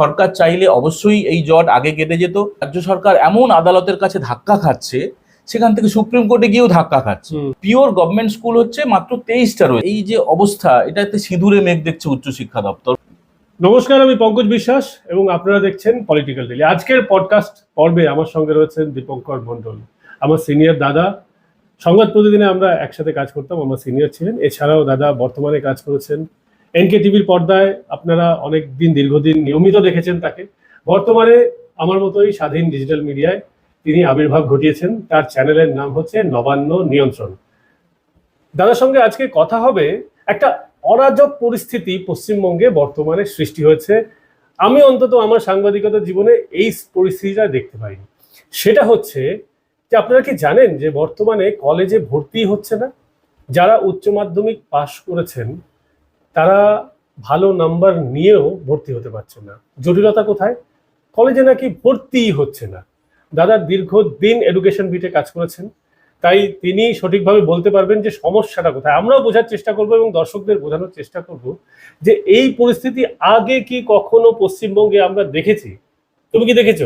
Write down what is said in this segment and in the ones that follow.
সরকার চাইলে অবশ্যই এই জট আগে কেটে যেত। রাজ্য সরকার এমন আদালতের কাছে ধাক্কা খাচ্ছে সেখান থেকে সুপ্রিম কোর্টে গিয়েও ধাক্কা খাচ্ছে। পিওর গভর্নমেন্ট স্কুল হচ্ছে মাত্র তেইশটা রয়েছে। এই যে অবস্থা এটা এটাতে সিঁদুরে মেঘ দেখছে উচ্চশিক্ষা দপ্তর। নমস্কার আমি পঙ্কজ বিশ্বাস এবং আপনারা দেখছেন পলিটিক্যাল ডেলি আজকের পডকাস্ট পর্বে আমার সঙ্গে রয়েছেন দীপঙ্কর মণ্ডল আমার সিনিয়র দাদা। সংবাদ প্রতিদিনে আমরা একসাথে কাজ করতাম আমার সিনিয়র ছিলেন। এছাড়াও দাদা বর্তমানে কাজ করেছেন এনকে টিভির পর্দায় আপনারা অনেক দিন, দীর্ঘদিন নিয়মিত দেখেছেন তাকে। বর্তমানে আমার মতোই স্বাধীন ডিজিটাল মিডিয়ায় তিনি আবির্ভাব ঘটিয়েছেন। তার চ্যানেলের নাম হচ্ছে নবান্ন নিয়ন্ত্রণ। দাদার সঙ্গে আজকে কথা হবে একটা অরাজক পরিস্থিতি পশ্চিমবঙ্গে বর্তমানে সৃষ্টি হয়েছে। আমি অন্তত আমার সাংবাদিকতার জীবনে এই পরিস্থিতিটা দেখতে পাইনি। সেটা হচ্ছে যে আপনারা কি জানেন যে বর্তমানে কলেজে ভর্তি হচ্ছে না? যারা উচ্চ মাধ্যমিক পাশ করেছেন তারা ভালো নাম্বার নিয়েও ভর্তি হতে পারছে না। জটিলতা কোথায়? কলেজে নাকি ভর্তিই হচ্ছে না। দাদা দীর্ঘদিন এডুকেশন বিটে কাজ করেছেন, তাই তিনি সঠিকভাবে বলতে পারবেন যে সমস্যাটা কোথায়। আমরাও বোঝার চেষ্টা করব এবং দর্শকদের বোঝানোর চেষ্টা করব যে এই পরিস্থিতি আগে কি কখনো পশ্চিমবঙ্গে আমরা দেখেছি? তুমি কি দেখেছ?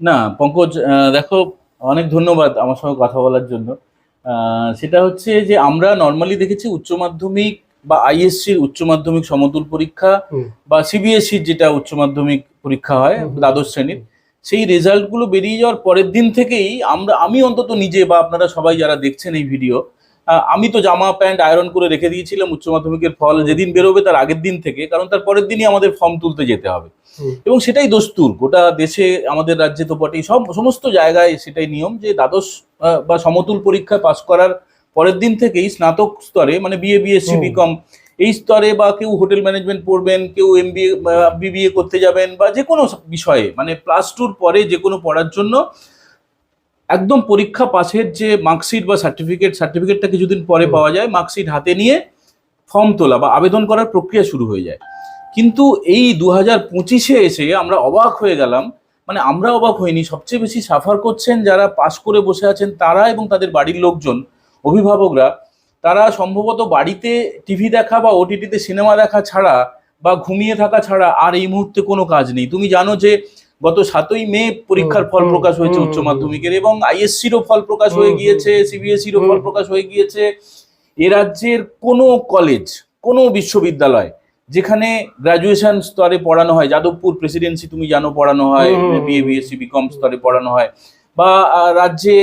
না, পঙ্কজ দেখো, অনেক ধন্যবাদ আমার সঙ্গে কথা বলার জন্য। সেটা হচ্ছে যে আমরা নর্মালি দেখেছি উচ্চ মাধ্যমিক বা আইএসসির উচ্চ মাধ্যমিক সমতুল পরীক্ষা। বা সিবিএসসির যেটা উচ্চ মাধ্যমিক পরীক্ষা হয় দ্বাদশ শ্রেণির সেই রেজাল্টগুলো বেরিয়ে যাওয়ার পরের দিন থেকেই আমরা আমি অন্তত নিজে বা আপনারা সবাই যারা দেখছেন এই ভিডিও আমি তো জামা প্যান্ট আয়রন করে রেখে দিয়েছিলাম উচ্চ মাধ্যমিকের ফল যেদিন বেরোবে তার আগের দিন থেকে কারণ তার পরের দিনই আমাদের ফর্ম তুলতে যেতে হবে। এবং সেটাই দস্তুর গোটা দেশে আমাদের রাজ্যে তো বটেই সব সমস্ত জায়গায় সেটাই নিয়ম যে দ্বাদশ বা সমতুল পরীক্ষায় পাশ করার পরের দিন থেকেই স্নাতক স্তরে মানে বিএ বিএসসি। বিকম এই স্তরে বা কেউ হোটেল ম্যানেজমেন্ট পড়বেন কেউ এম বিবিএ করতে যাবেন বা যে কোনো বিষয়ে মানে প্লাস টুর পরে যে কোনো পড়ার জন্য একদম পরীক্ষা পাশের যে মার্কশিট বা সার্টিফিকেট সার্টিফিকেটটা কিছুদিন পরে পাওয়া যায় মার্কশিট হাতে নিয়ে ফর্ম তোলা বা আবেদন করার প্রক্রিয়া শুরু হয়ে যায়। কিন্তু এই দু হাজার পঁচিশে এসে আমরা অবাক হয়ে গেলাম মানে আমরা অবাক হইনি সবচেয়ে বেশি সাফার করছেন যারা পাশ করে বসে আছেন তারা এবং তাদের বাড়ির লোকজন। অভিভাবকরা তারা সম্ভবত বাড়িতে টিভি দেখা বা ওটিটিতে সিনেমা দেখা ছাড়া বা ঘুমিয়ে থাকা ছাড়া আর এই মুহূর্তে কোনো কাজ নেই। তুমি জানো যে গত সাতই মে পরীক্ষার ফল প্রকাশ হয়েছে উচ্চ মাধ্যমিকের এবং আইএসসিরও ফল প্রকাশ হয়ে গিয়েছে সিবিএসসিরও ফল প্রকাশ হয়ে গিয়েছে। এ রাজ্যের কোনো কলেজ কোনো বিশ্ববিদ্যালয় যেখানে গ্রাজুয়েশন স্তরে পড়ানো হয় যাদবপুর প্রেসিডেন্সি তুমি জানো পড়ানো হয় বিএ। বিএসসি বিকম স্তরে পড়ানো হয় বা রাজ্যে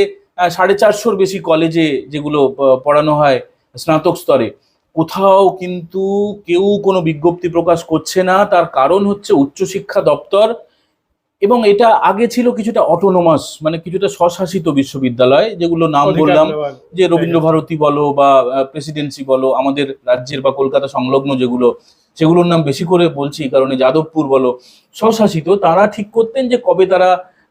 সাড়ে চারশোর বেশি কলেজে যেগুলো পড়ানো হয় স্নাতক স্তরে। কোথাও কিন্তু কেউ কোনো বিজ্ঞপ্তি প্রকাশ করছে না। তার কারণ হচ্ছে উচ্চশিক্ষা দপ্তর এবং এটা আগে ছিল কিছুটা অটোনোমাস মানে কিছুটা স্বশাসিত বিশ্ববিদ্যালয় যেগুলো নাম বললাম যে রবীন্দ্র ভারতী বলো বা প্রেসিডেন্সি বলো আমাদের রাজ্যের বা কলকাতা সংলগ্ন যেগুলো সেগুলোর নাম বেশি করে বলছি কারণে যাদবপুর বলো স্বশাসিত। তারা ঠিক করতেন যে কবে তারা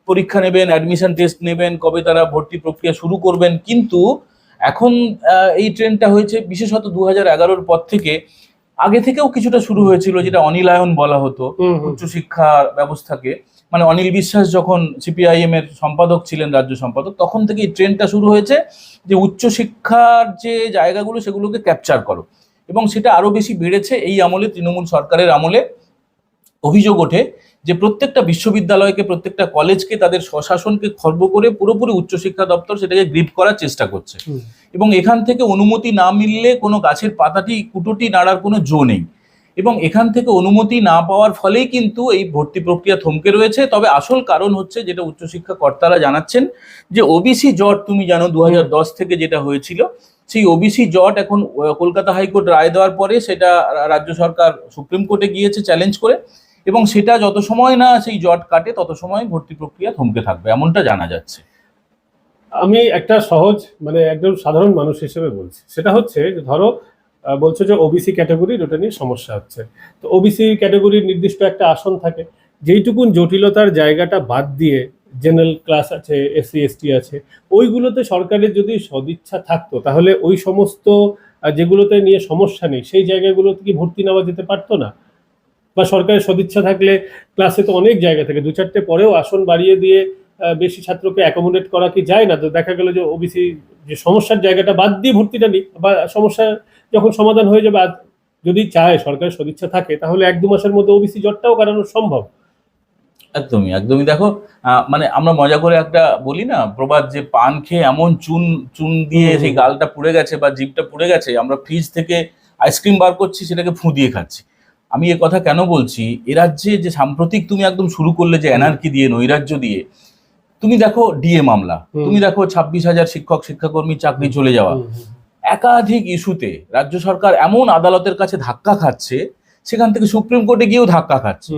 পরীক্ষা নেবেন অ্যাডমিশন টেস্ট নেবেন কবে তারা ভর্তি প্রক্রিয়া শুরু করবেন। কিন্তু এখন এই ট্রেনটা হয়েছে বিশেষত দু হাজার এগারোর পর থেকে আগে থেকেও কিছুটা শুরু হয়েছিল যেটা অনিলায়ন বলা হতো। উচ্চশিক্ষা ব্যবস্থাকে। মানে অনিল বিশ্বাস যখন সিপিআইএম এর সম্পাদক ছিলেন রাজ্য সম্পাদক তখন থেকে এই ট্রেনটা শুরু হয়েছে যে উচ্চশিক্ষার যে জায়গাগুলো সেগুলোকে ক্যাপচার করো। এবং সেটা আরও বেশি বেড়েছে এই আমলে তৃণমূল সরকারের আমলে। অভিযোগ ওঠে যে প্রত্যেকটা বিশ্ববিদ্যালয়কে প্রত্যেকটা কলেজকে তাদের স্বশাসনকে খর্ব করে পুরোপুরি উচ্চশিক্ষা দপ্তর সেটাকে গ্রিপ করার চেষ্টা করছে। এবং এখান থেকে অনুমতি না মিললে কোনো গাছের পাতাটি কুটোটি নাড়ার কোনো জো নেই। এবং এখান থেকে অনুমতি না পাওয়ার ফলেই কিন্তু এই ভর্তি প্রক্রিয়া থমকে রয়েছে। তবে আসল কারণ হচ্ছে যেটা উচ্চশিক্ষা কর্তারা জানাচ্ছেন যে ওবিসি জট তুমি জানো দু হাজার দশ থেকে যেটা হয়েছিল সেই ওবিসি জট এখন কলকাতা হাইকোর্ট রায় দেওয়ার পরে সেটা রাজ্য সরকার সুপ্রিম কোর্টে গিয়েছে চ্যালেঞ্জ করে। এবং সেটা যত সময় না সেই জট কাটে, তত সময় ভর্তি প্রক্রিয়া থমকে থাকবে, এমনটা জানা যাচ্ছে। আমি একটা সহজ মানে একদম সাধারণ মানুষ হিসেবে বলছি। সেটা হচ্ছে ধরো বলছো যে ওবিসি ক্যাটাগরির ওটা নিয়ে সমস্যা হচ্ছে। তো ওবিসি ক্যাটাগরির নির্দিষ্ট একটা আসন থাকে, যেইটুকুন জটিলতার জায়গাটা বাদ দিয়ে জেনারেল ক্লাস আছে এসসি এসটি আছে, ওইগুলোতে সরকারের যদি সদিচ্ছা থাকতো, তাহলে ওই সমস্ত যেগুলোতে নিয়ে সমস্যা নেই, সেই জায়গাগুলোতে কি ভর্তি নেওয়া যেতে পারতো না? বা সরকারের সদিচ্ছা থাকলে ক্লাসে তো অনেক জায়গা থাকে। দু চারটে পরেও আসন বাড়িয়ে দিয়ে বেশি ছাত্রকে অ্যাকোমোডেট করা কি যায় না? তো দেখা গেল যে ওবিসি যে সমস্যার জায়গাটা বাদ দিয়ে ভর্তিটা নিই বা সমস্যা যখন সমাধান হয়ে যাবে যদি চায় সরকারের সদিচ্ছা থাকে তাহলে এক দু মাসের মধ্যে ওবিসি জটটাও কাটানো সম্ভব। একদমই একদমই। দেখো মানে আমরা মজা করে একটা বলি না প্রবাদ যে পান খেয়ে এমন চুন চুন দিয়ে সেই গালটা পুড়ে গেছে বা জিভটা পুড়ে গেছে আমরা ফ্রিজ থেকে আইসক্রিম বার করছি সেটাকে ফুঁ দিয়ে খাচ্ছি। আমি এ কথা কেন বলছি? এ রাজ্যে যে সাম্প্রতিক তুমি একদম শুরু করলে যে এনআরকি দিয়ে নৈরাজ্য দিয়ে তুমি দেখো ডিএ মামলা তুমি দেখো ছাব্বিশ হাজার শিক্ষক শিক্ষাকর্মী চাকরি চলে যাওয়া। একাধিক ইস্যুতে রাজ্য সরকার এমন আদালতের কাছে ধাক্কা খাচ্ছে সেখান থেকে সুপ্রিম কোর্টে গিয়েও ধাক্কা খাচ্ছে।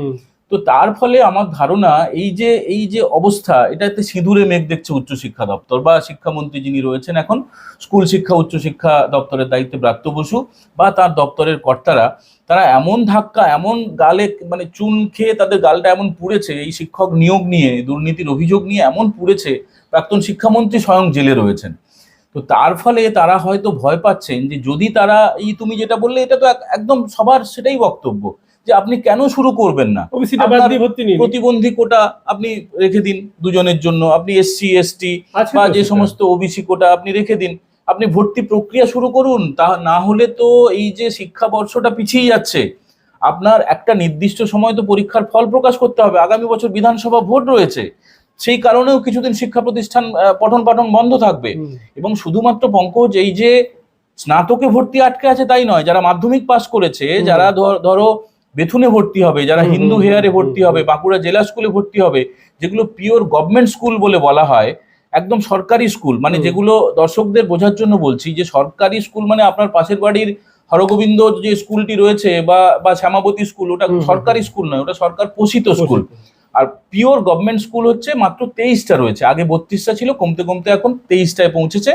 তো তার ফলে আমার ধারণা এই যে এই যে অবস্থা এটাতে সিঁদুরে মেঘ দেখছে উচ্চশিক্ষা দপ্তর বা শিক্ষামন্ত্রী যিনি রয়েছেন এখন স্কুল শিক্ষা উচ্চশিক্ষা দপ্তরের দায়িত্বে ব্রাত্য বসু বা তার দপ্তরের কর্তারা। তারা এমন ধাক্কা এমন গালে মানে চুন খেয়ে তাদের গালটা এমন পুড়েছে এই শিক্ষক নিয়োগ নিয়ে দুর্নীতির অভিযোগ নিয়ে এমন পুড়েছে প্রাক্তন শিক্ষামন্ত্রী স্বয়ং জেলে রয়েছেন। তো তার ফলে তারা হয়তো ভয় পাচ্ছেন যে যদি তারা এই তুমি যেটা বললে এটা তো এক- একদম সবার সেটাই বক্তব্য যে আপনি কেন শুরু করবেন না? প্রতিবন্ধী কোটা আপনি রেখে দিন দুজনের জন্য আপনি এসসি এসটি বা যে সমস্ত ওবিসি কোটা আপনি রেখে দিন। আপনি ভর্তি প্রক্রিয়া শুরু করুন তা না হলে তো এই যে শিক্ষাবর্ষটা পিছিয়ে যাচ্ছে আপনার একটা নির্দিষ্ট সময় তো পরীক্ষার ফল প্রকাশ করতে হবে। আগামী বছর বিধানসভা ভোট রয়েছে সেই কারণেও কিছুদিন শিক্ষা প্রতিষ্ঠান পঠন পাঠন বন্ধ থাকবে। এবং শুধুমাত্র পঙ্কজ এই যে স্নাতকে ভর্তি আটকে আছে তাই নয় যারা মাধ্যমিক পাস করেছে যারা ধর- ধরো বেথুনে ভর্তি হবে যারা হিন্দু হেয়ারে ভর্তি হবে বাঁকুড়া জেলা স্কুলে ভর্তি হবে যেগুলো পিওর গভর্নমেন্ট স্কুল বলে বলা হয় একদম সরকারি স্কুল মানে যেগুলো দর্শকদের বোঝার জন্য বলছি যে সরকারি স্কুল মানে আপনার পাশের বাড়ির হরগোবিন্দ যে স্কুলটি রয়েছে বা বা শ্যামাবতী স্কুল ওটা সরকারি স্কুল নয় ওটা সরকার পোষিত স্কুল। আর পিওর গভর্নমেন্ট স্কুল হচ্ছে মাত্র তেইশটা রয়েছে আগে বত্রিশটা ছিল কমতে কমতে এখন তেইশটায় পৌঁছেছে।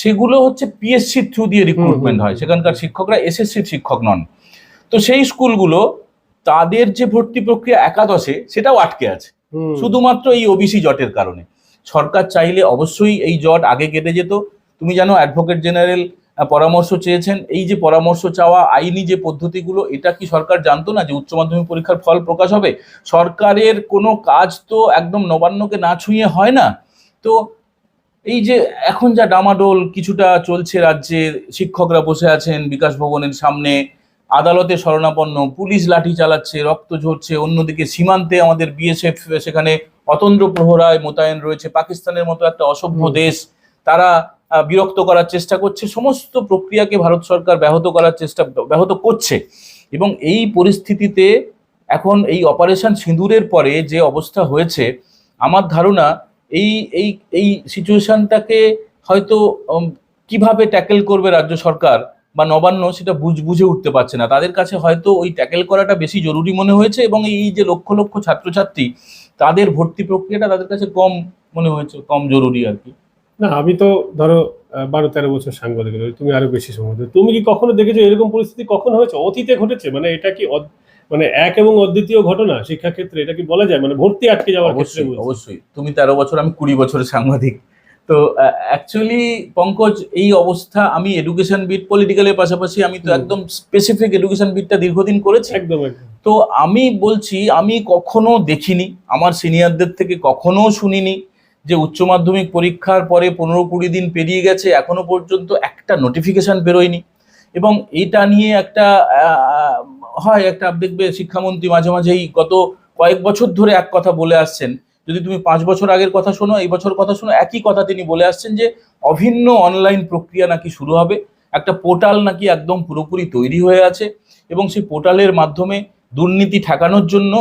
সেগুলো হচ্ছে পিএসসির থ্রু দিয়ে রিক্রুটমেন্ট হয় সেখানকার শিক্ষকরা এসএসসির শিক্ষক নন। তো সেই স্কুলগুলো তাদের যে ভর্তি প্রক্রিয়া একাদশে সেটাও আটকে আছে। শুধুমাত্র এই ওবিসি জটের কারণে। সরকার চাইলে অবশ্যই এই জট আগে কেটে যেত। তুমি জানো অ্যাডভোকেট জেনারেল পরামর্শ চেয়েছেন। এই যে পরামর্শ চাওয়া, আইনি যে পদ্ধতিগুলো, এটা কি সরকার জানতো না যে উচ্চ মাধ্যমিক পরীক্ষার ফল প্রকাশ হবে? সরকারের কোনো কাজ তো একদম নবান্নকে না ছুঁয়ে হয় না। তো এই যে এখন যা ডামাডোল, কিছুটা চলছে রাজ্যে, শিক্ষকরা বসে আছেন বিকাশ ভবনের সামনে, আদালতে শরণাপন্ন, পুলিশ লাঠি চালাচ্ছে, রক্ত ঝরছে, অন্যদিকে সীমান্তে আমাদের বিএসএফ সেখানে অতন্দ্র প্রহরায় মোতায়েন রয়েছে। পাকিস্তানের মতো একটা অসভ্য দেশ তারা বিরক্ত করার চেষ্টা করছে সমস্ত প্রক্রিয়াকে ভারত সরকার ব্যাহত করার চেষ্টা ব্যাহত করছে। এবং এই পরিস্থিতিতে এখন এই অপারেশন সিঁদুরের পরে যে অবস্থা হয়েছে আমার ধারণা এই এই এই সিচুয়েশনটাকে হয়তো কীভাবে ট্যাকেল করবে রাজ্য সরকার বা নবান্ন সেটা বুঝ বুঝে উঠতে পারছে না। তাদের কাছে হয়তো ওই ট্যাকেল করাটা বেশি জরুরি মনে হয়েছে এবং এই যে লক্ষ লক্ষ ছাত্রছাত্রী তাদের ভর্তি প্রক্রিয়াটা তাদের কাছে কম মনে হয়েছে কম জরুরি আর কি। না আমি তো ধরো বারো তেরো বছর সাংবাদিক তুমি আরও বেশি সময়। তুমি কি কখনো দেখেছ এরকম পরিস্থিতি কখন হয়েছে? অতীতে ঘটেছে? মানে এটা কি মানে এক এবং অদ্বিতীয় ঘটনা? শিক্ষাক্ষেত্রে এটা কি বলা যায়? মানে ভর্তি আটকে যাওয়ার অবশ্যই অবশ্যই। তুমি তেরো বছর আমি কুড়ি বছরের সাংবাদিক। তো অ্যাকচুয়ালি পঙ্কজ এই অবস্থা আমি এডুকেশন বিট পলিটিক্যালের পাশাপাশি আমি তো একদম স্পেসিফিক এডুকেশন বিটটা দীর্ঘদিন করেছি। একদম তো আমি বলছি আমি কখনো দেখিনি আমার সিনিয়রদের থেকে কখনো শুনিনি যে উচ্চ মাধ্যমিক পরীক্ষার পরে পনেরো কুড়ি দিন পেরিয়ে গেছে এখনও পর্যন্ত একটা নোটিফিকেশন বেরোয়নি। এবং এটা নিয়ে একটা হয় একটা দেখবে শিক্ষামন্ত্রী মাঝে মাঝেই গত কয়েক বছর ধরে এক কথা বলে আসছেন যদি তুমি পাঁচ বছর আগের কথা শোনো এই বছর কথা শোনো একই কথা তিনি বলে আসছেন যে অভিন্ন অনলাইন প্রক্রিয়া নাকি শুরু হবে। একটা পোর্টাল নাকি একদম পুরোপুরি তৈরি হয়ে আছে এবং সেই পোর্টালের মাধ্যমে দুর্নীতি ঠেকানোর জন্য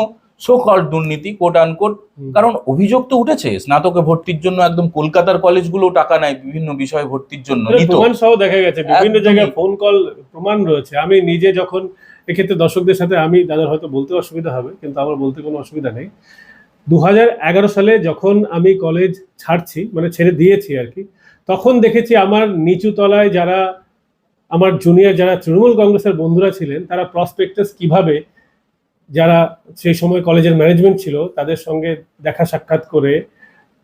সো কল দুর্নীতি কোট আনকোট। কারণ অভিযোগ তো উঠেছে স্নাতকে ভর্তির জন্য একদম কলকাতার কলেজগুলো টাকা নেয় বিভিন্ন বিষয়ে ভর্তির জন্য প্রমাণ সহ দেখা গেছে বিভিন্ন জায়গায় ফোন কল প্রমাণ রয়েছে। আমি নিজে যখন এক্ষেত্রে দর্শকদের সাথে আমি দাদার হয়তো বলতে অসুবিধা হবে কিন্তু আমার বলতে কোনো অসুবিধা নেই। দু হাজার এগারো সালে যখন আমি কলেজ ছাড়ছি মানে ছেড়ে দিয়েছি আর কি, তখন দেখেছি আমার নিচু তলায় যারা, আমার জুনিয়র যারা তৃণমূল কংগ্রেসের বন্ধুরা ছিলেন, তারা প্রসপেক্টাস কীভাবে যারা সেই সময় কলেজের ম্যানেজমেন্ট ছিল, তাদের সঙ্গে দেখা সাক্ষাৎ করে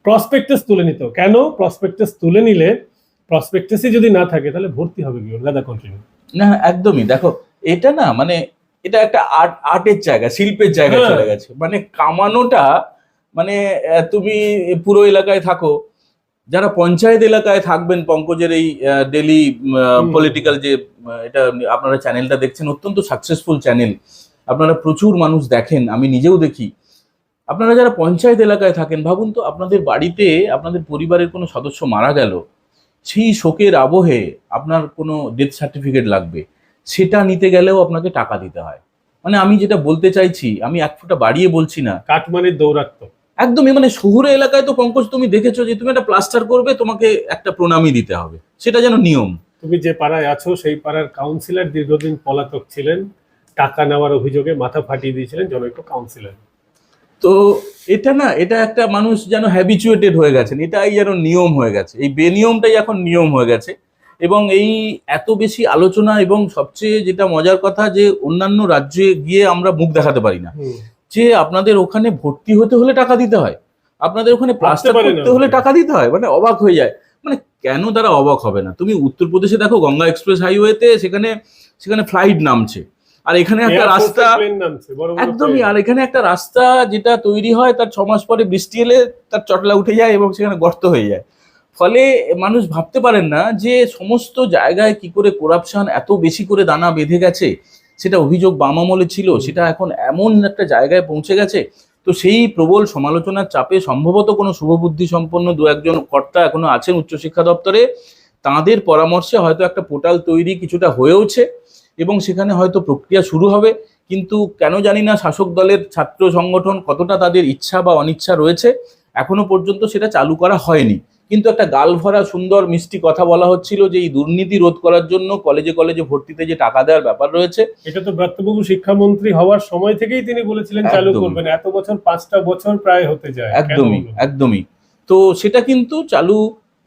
প্রসপেক্টাস তুলে নিত। কেন? প্রসপেক্টাস তুলে নিলে প্রসপেক্টাসই যদি না থাকে, তাহলে ভর্তি হবে কি? দাদা কন্টিনিউ না, একদমই। দেখো, এটা না মানে এটা একটা আর্ট আর্টের জায়গা শিল্পের জায়গা হ্যাঁ। চলে গেছে। মানে কামানোটা মানে তুমি পুরো এলাকায় থাকো যারা পঞ্চায়েত এলাকায় থাকবেন পঙ্কজের এই ডেলি পলিটিক্যাল যে এটা আপনারা চ্যানেলটা দেখছেন অত্যন্ত সাকসেসফুল চ্যানেল আপনারা প্রচুর মানুষ দেখেন আমি নিজেও দেখি। আপনারা যারা পঞ্চায়েত এলাকায় থাকেন ভাবুন তো আপনাদের বাড়িতে আপনাদের পরিবারের কোনো সদস্য মারা গেল সেই শোকের আবহে আপনার কোনো ডেথ সার্টিফিকেট লাগবে। সেটা নিতে গেলেও আপনাকে টাকা দিতে হয়। মানে আমি যেটা বলতে চাইছি আমি এক ফোঁটা বাড়িয়ে বলছি না। কাটমানির দৌরাত্ম। একদমই মানে শহুরে এলাকায় তো পঙ্কজ তুমি দেখেছ যে তুমি একটা প্লাস্টার করবে তোমাকে একটা প্রণামী দিতে হবে। সেটা যেন নিয়ম। তুমি যে পাড়ায় আছো সেই পাড়ার কাউন্সিলর দীর্ঘদিন পলাতক ছিলেন। টাকা নেওয়ার অভিযোগে মাথা ফাটিয়ে দিয়েছিলেন জনৈক কাউন্সিলর তো এটা না এটা একটা মানুষ যেন হ্যাবিচুয়েটেড হয়ে গেছেন এটাই যেন নিয়ম হয়ে গেছে। এই বেনিয়মটাই এখন নিয়ম হয়ে গেছে। এবং এই এত বেশি আলোচনা এবং সবচেয়ে যেটা মজার কথা যে অন্যান্য রাজ্যে গিয়ে আমরা মুখ দেখাতে পারি না। যে আপনাদের ওখানে ভর্তি হতে হলে টাকা দিতে হয় আপনাদের ওখানে প্লাস্টার করতে হলে টাকা দিতে হয় মানে অবাক হয়ে যায়। মানে কেন তারা অবাক হবে না? তুমি উত্তরপ্রদেশে দেখো গঙ্গা এক্সপ্রেস হাইওয়েতে সেখানে সেখানে ফ্লাইট নামছে। আর এখানে একটা রাস্তা একদমই আর এখানে একটা রাস্তা যেটা তৈরি হয় তার ছ মাস পরে বৃষ্টি এলে তার চটলা উঠে যায় এবং সেখানে গর্ত হয়ে যায়। ফলে মানুষ ভাবতে পারেন না যে সমস্ত জায়গায় কি করে করাপশন এত বেশি করে দানা বেঁধে গেছে, সেটা অভিযোগ বাম আমলে ছিল, সেটা এখন এমন একটা জায়গায় পৌঁছে গেছে। তো সেই প্রবল সমালোচনার চাপে সম্ভবত কোনো শুভবুদ্ধি সম্পন্ন দু একজন কর্তা এখনও আছেন উচ্চশিক্ষা দপ্তরে। তাদের পরামর্শে হয়তো একটা পোর্টাল তৈরি কিছুটা হয়েওছে এবং সেখানে হয়তো প্রক্রিয়া শুরু হবে। কিন্তু কেন জানি না শাসক দলের ছাত্র সংগঠন কতটা তাদের ইচ্ছা বা অনিচ্ছা রয়েছে, এখনও পর্যন্ত সেটা চালু করা হয়নি। কিন্তু একটা গাল ভরা সুন্দর মিষ্টি কথা বলা হচ্ছিল যে এই দুর্নীতি রোধ করার জন্য কলেজে কলেজে ভর্তিতে যে টাকা দেওয়ার ব্যাপার রয়েছে এটা তো ব্রাত্যবাবু শিক্ষামন্ত্রী হওয়ার সময় থেকেই তিনি বলেছিলেন চালু করবেন। এত বছর পাঁচটা বছর প্রায় হতে যায়। একদমই একদমই। তো সেটা কিন্তু চালু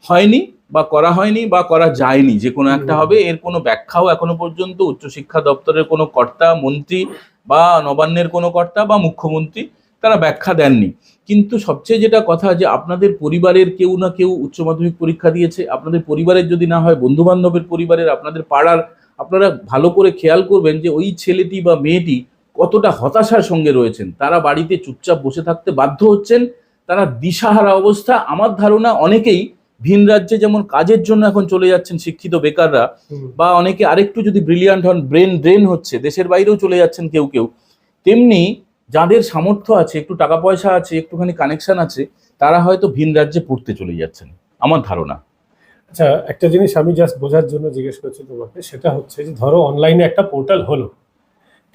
হয়নি বা করা হয়নি বা করা যায়নি। যে কোনো একটা হবে এর কোনো ব্যাখ্যাও এখনও পর্যন্ত উচ্চশিক্ষা দপ্তরের কোনো কর্তা মন্ত্রী বা নবান্নের কোনো কর্তা বা মুখ্যমন্ত্রী তারা ব্যাখ্যা দেননি। কিন্তু সবচেয়ে যেটা কথা যে আপনাদের পরিবারের কেউ না কেউ উচ্চ মাধ্যমিক পরীক্ষা দিয়েছে আপনাদের পরিবারের যদি না হয় বন্ধু বান্ধবের পরিবারের আপনাদের পাড়ার আপনারা ভালো করে খেয়াল করবেন যে ওই ছেলেটি বা মেয়েটি কতটা হতাশার সঙ্গে রয়েছেন। তারা বাড়িতে চুপচাপ বসে থাকতে বাধ্য হচ্ছেন তারা দিশাহারা অবস্থা। আমার ধারণা অনেকেই ভিন রাজ্যে যেমন কাজের জন্য এখন চলে যাচ্ছেন শিক্ষিত বেকাররা বা অনেকে আরেকটু যদি ব্রিলিয়ান্ট হন ব্রেন ড্রেন হচ্ছে দেশের বাইরেও চলে যাচ্ছেন কেউ কেউ তেমনি যাদের সামর্থ্য আছে, একটু টাকা পয়সা আছে, একটুখানি কানেকশন আছে, তারা হয়তো ভিন রাজ্যে পড়তে চলে যাচ্ছেন, আমার ধারণা। আচ্ছা একটা জিনিস আমি জাস্ট বোঝার জন্য জিজ্ঞেস করছি তোমাকে, সেটা হচ্ছে যে ধরো অনলাইনে একটা পোর্টাল হলো।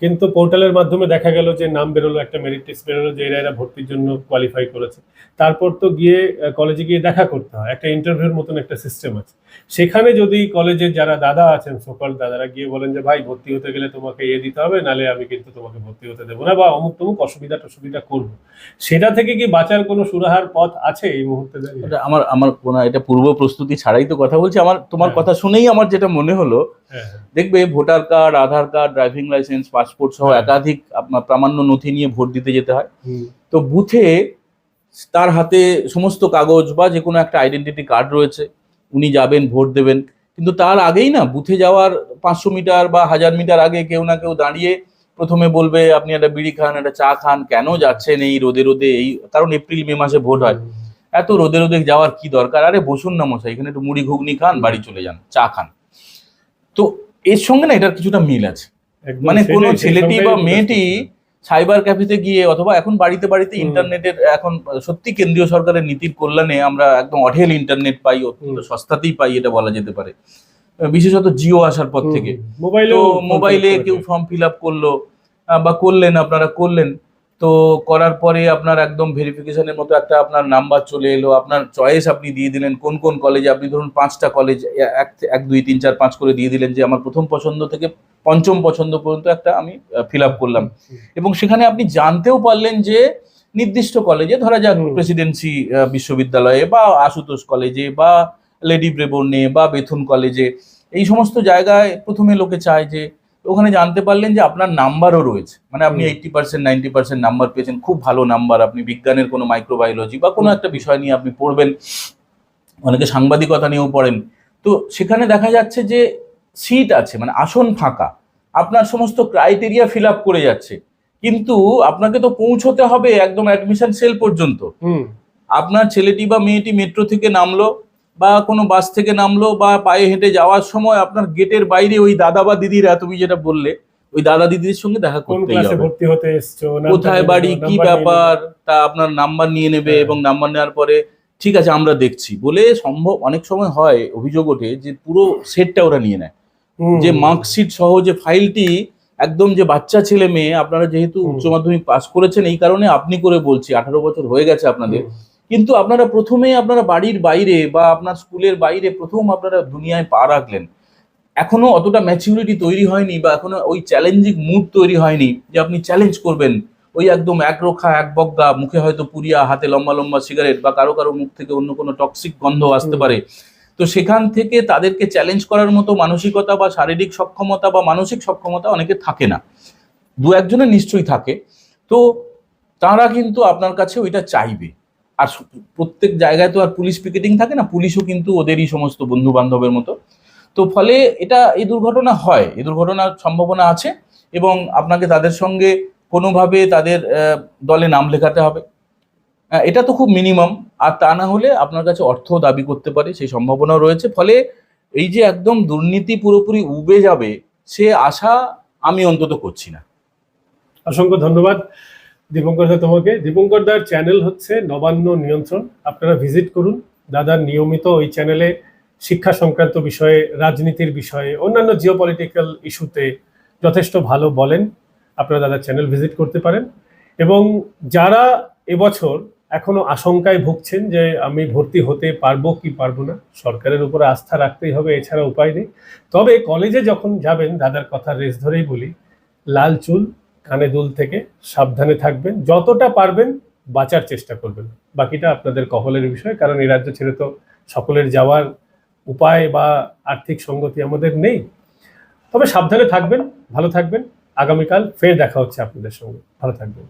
কিন্তু পোর্টালের মাধ্যমে দেখা গেল যে নাম বেরোলো একটা মেরিট লিস্ট বেরোলো যে এরা এরা ভর্তির জন্য কোয়ালিফাই করেছে। তারপর তো গিয়ে কলেজে গিয়ে দেখা করতে হয়। একটা ইন্টারভিউর মতন একটা সিস্টেম আছে। সেখানে যদি কলেজের যারা দাদা আছেন সকল দাদারা গিয়ে বলেন যে ভাই ভর্তি হতে গেলে তোমাকে ইয়ে দিতে হবে নালে আমি কিন্তু তোমাকে ভর্তি হতে দেবো না বা অমুক তমুক অসুবিধা টসুবিধা করব। সেটা থেকে কি বাঁচার কোনো সুরাহার পথ আছে এই মুহূর্তে আমার আমার কোনো এটা পূর্ব প্রস্তুতি ছাড়াই তো কথা বলছি। আমার তোমার হ্যাঁ। কথা শুনেই আমার যেটা মনে হলো দেখবে voter card Aadhaar card driving licence passport সহ হ্যাঁ। একাধিক আপনার প্রামাণ্য নথি নিয়ে ভোট দিতে যেতে হয়। তো বুথে তার হাতে সমস্ত কাগজ বা যে কোনো একটা আইডেন্টিটি কার্ড রয়েছে উনি যাবেন ভোট দেবেন। কিন্তু তার আগেই না বুথে যাওয়ার পাঁচশো মিটার বা হাজার মিটার আগে কেউ না কেউ দাঁড়িয়ে প্রথমে বলবে আপনি একটা বিড়ি খান একটা চা খান কেন যাচ্ছেন এই রোদে রোদে? এই কারণ এপ্রিল মে মাসে ভোট হয়। এত রোদে রোদে যাওয়ার কি দরকার? আরে বসুন না মশাই এখানে একটু মুড়ি ঘুগনি খান বাড়ি চলে যান চা খান। তো এর সঙ্গে না এটার কিছুটা মিল আছে। মানে কোনো ছেলেটি বা মেয়েটি। সাইবার ক্যাফেতে গিয়ে অথবা এখন বাড়িতে বাড়িতে ইন্টারনেটের এখন সত্যি কেন্দ্রীয় সরকারের নীতির কল্যাণে আমরা একদম অঢেল ইন্টারনেট পাই অত্যন্ত সস্তাতেই পাই এটা বলা যেতে পারে। বিশেষত জিও আসার পর থেকে। তো মোবাইলে কেউ ফর্ম ফিল আপ করল বা করলেন আপনারা করলেন তো করার পরে আপনার একদম ভেরিফিকেশনের মতো একটা আপনার নাম্বার চলে এলো। আপনার চয়েস আপনি দিয়ে দিলেন কোন কোন কলেজে আপনি ধরুন পাঁচটা কলেজ এক এক দুই তিন চার পাঁচ করে দিয়ে দিলেন যে আমার প্রথম পছন্দ থেকে পঞ্চম পছন্দ পর্যন্ত একটা আমি ফিল আপ করলাম। এবং সেখানে আপনি জানতেও পারলেন যে নির্দিষ্ট কলেজে ধরা যাক প্রেসিডেন্সি বিশ্ববিদ্যালয়ে বা আশুতোষ কলেজে বা লেডি ব্রেবর্নে বা বেথুন কলেজে এই সমস্ত জায়গায় প্রথমে লোকে চায় যে ওখানে জানতে পারলেন যে আপনার নাম্বারও রয়েছে। মানে আপনি। Eighty percent ninety percent number পেয়েছেন খুব ভালো নাম্বার। আপনি বিজ্ঞানের কোনো মাইক্রোবায়োলজি বা কোনো একটা বিষয় নিয়ে আপনি পড়বেন অনেকে সাংবাদিকতা নিয়েও পড়েন। তো সেখানে দেখা যাচ্ছে যে সিট আছে মানে আসন ফাঁকা। আপনার সমস্ত ক্রাইটেরিয়া ফিল আপ করে যাচ্ছে। কিন্তু আপনাকে তো পৌঁছতে হবে একদম অ্যাডমিশন সেল পর্যন্ত। আপনার ছেলেটি বা মেয়েটি মেট্রো থেকে নামলো বা কোনো বাস থেকে নামলো বা পায়ে হেঁটে যাওয়ার সময় আপনার গেটের বাইরে ওই দাদা বা দিদিরা তুমি যেটা বললে ওই দাদা দিদির সঙ্গে দেখা ভর্তি হতে এসছো? কোথায় বাড়ি কি ব্যাপার তা আপনার নাম্বার নিয়ে নেবে হ্যাঁ। এবং নাম্বার নেওয়ার পরে ঠিক আছে আমরা দেখছি। বলে সম্ভব অনেক সময় হয় অভিযোগ ওঠে যে পুরো সেটটা ওরা নিয়ে নেয়। যে মার্কশিট সহ যে ফাইলটি একদম যে বাচ্চা ছেলে মেয়ে আপনারা যেহেতু। উচ্চ মাধ্যমিক পাস করেছেন এই কারণে আপনি করে বলছি আঠারো বছর হয়ে গেছে আপনাদের। কিন্তু আপনারা প্রথমে আপনারা বাড়ির বাইরে বা আপনার স্কুলের বাইরে প্রথম আপনারা দুনিয়ায় পা রাখলেন। এখনও অতটা ম্যাচিউরিটি তৈরি হয়নি বা এখনও ওই চ্যালেঞ্জিং মুড তৈরি হয়নি যে আপনি চ্যালেঞ্জ করবেন। ওই একদম এক এক বগ্গা মুখে হয়তো পুরিয়া হাতে লম্বা লম্বা সিগারেট বা কারও কারও মুখ থেকে অন্য কোনো টক্সিক গন্ধ আসতে পারে। তো সেখান থেকে তাদেরকে চ্যালেঞ্জ করার মতো মানসিকতা বা শারীরিক সক্ষমতা বা মানসিক সক্ষমতা অনেকে থাকে না। দু একজনের নিশ্চয়ই থাকে। তো তারা কিন্তু আপনার কাছে ওইটা চাইবে। আর প্রত্যেক জায়গায় তো আর পুলিশ পিকেটিং থাকে না, পুলিশও কিন্তু ওদেরই সমস্ত বন্ধু বান্ধবের মতো। তো ফলে এটা, এই দুর্ঘটনা হয়, এই দুর্ঘটনার সম্ভাবনা আছে এবং আপনাকে তাদের সঙ্গে কোনোভাবে তাদের দলে নাম লেখাতে হবে। এটা তো খুব মিনিমাম আর তা না হলে আপনার কাছে অর্থ দাবি করতে পারে, সেই সম্ভাবনাও রয়েছে। ফলে এই যে একদম দুর্নীতি পুরোপুরি উবে যাবে, সে আশা আমি অন্তত করছি না। অসংখ্য ধন্যবাদ। দীপঙ্কর দা তোমাকে। দীপঙ্কর দার চ্যানেল হচ্ছে নবান্ন নিয়ন্ত্রণ। আপনারা ভিজিট করুন। দাদার নিয়মিত ওই চ্যানেলে শিক্ষা সংক্রান্ত বিষয়ে, রাজনীতির বিষয়ে, অন্যান্য জিও পলিটিক্যাল ইস্যুতে যথেষ্ট ভালো বলেন। আপনারা দাদার চ্যানেল ভিজিট করতে পারেন। এবং যারা এবছর এখনও আশঙ্কায় ভুগছেন যে আমি ভর্তি হতে পারব কি পারব না, সরকারের উপরে আস্থা রাখতেই হবে, এছাড়া উপায় নেই। তবে কলেজে যখন যাবেন, দাদার কথা রেস ধরেই বলি, লাল চুল কানে দুল থেকে সাবধানে থাকবেন। যতটা পারবেন বাঁচার চেষ্টা করবেন। বাকিটা আপনাদের কহলের বিষয়, কারণ এই রাজ্য ছেড়ে তো সকলের যাওয়ার উপায় বা আর্থিক সঙ্গতি আমাদের নেই। তবে সাবধানে থাকবেন, ভালো থাকবেন। আগামীকাল ফের দেখা হচ্ছে আপনাদের সঙ্গে। ভালো থাকবেন।